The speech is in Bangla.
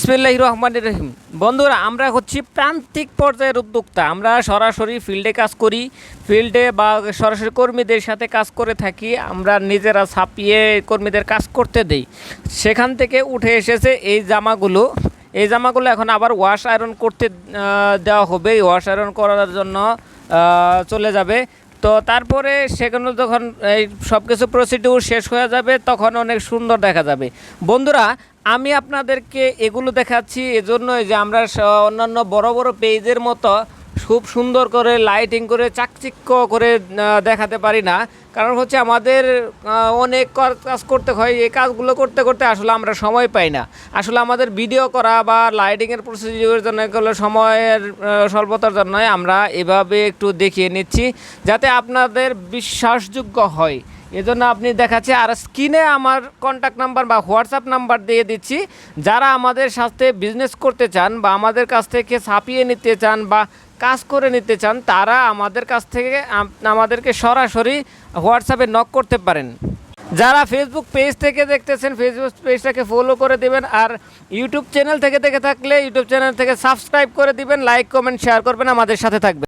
বিসমিল্লাহ রহমান রহিম। বন্ধুরা, আমরা হচ্ছি প্রান্তিক পর্যায়ের উদ্যোক্তা। আমরা সরাসরি ফিল্ডে কাজ করি, ফিল্ডে বা সরাসরি কর্মীদের সাথে কাজ করে থাকি। আমরা নিজেরা ছাপিয়ে কর্মীদের কাজ করতে দেই। সেখান থেকে উঠে এসেছে এই জামাগুলো। এই জামাগুলো এখন আবার ওয়াশ আয়রন করতে দেওয়া হবে। এই ওয়াশ আয়রন করার জন্য চলে যাবে। তো তারপরে সেখানে যখন এই সব কিছু প্রসিডিউর শেষ হয়ে যাবে, তখন অনেক সুন্দর দেখা যাবে। বন্ধুরা আমি আপনাদেরকে এগুলো দেখাচ্ছি, এজন্যই যে আমরা অন্যান্য বড় বড় পেজের মতো খুব সুন্দর করে লাইটিং করে, চাকচিক্য করে দেখাতে পারি না। কারণ হচ্ছে আমাদের অনেক কাজ করতে হয়, এই কাজগুলো করতে করতে আসলে আমরা সময় পাই না। আসলে আমাদের ভিডিও করা বা লাইটিংয়ের প্রসিডিউরের জন্য এগুলো সময়ের স্বল্পতার জন্য আমরা এভাবে একটু দেখিয়ে নিচ্ছি, যাতে আপনাদের বিশ্বাসযোগ্য হয়। এজন্য আপনি দেখাচ্ছে আর স্ক্রিনে আমার কন্ট্যাক্ট নাম্বার বা হোয়াটসঅ্যাপ নাম্বার দিয়ে দিচ্ছি। যারা আমাদের সাথে বিজনেস করতে চান বা আমাদের কাছ থেকে ছাপিয়ে নিতে চান বা কাজ করে নিতে চান, তারা আমাদের কাছ থেকে আমাদেরকে সরাসরি হোয়াটসঅ্যাপে নক করতে পারেন। যারা ফেসবুক পেজ থেকে দেখতেছেন ফেসবুক পেজটাকে ফলো করে দিবেন আর ইউটিউব চ্যানেল থেকে দেখে থাকলে ইউটিউব চ্যানেল থেকে সাবস্ক্রাইব করে দিবেন লাইক কমেন্ট শেয়ার করবেন, আমাদের সাথে থাকবেন।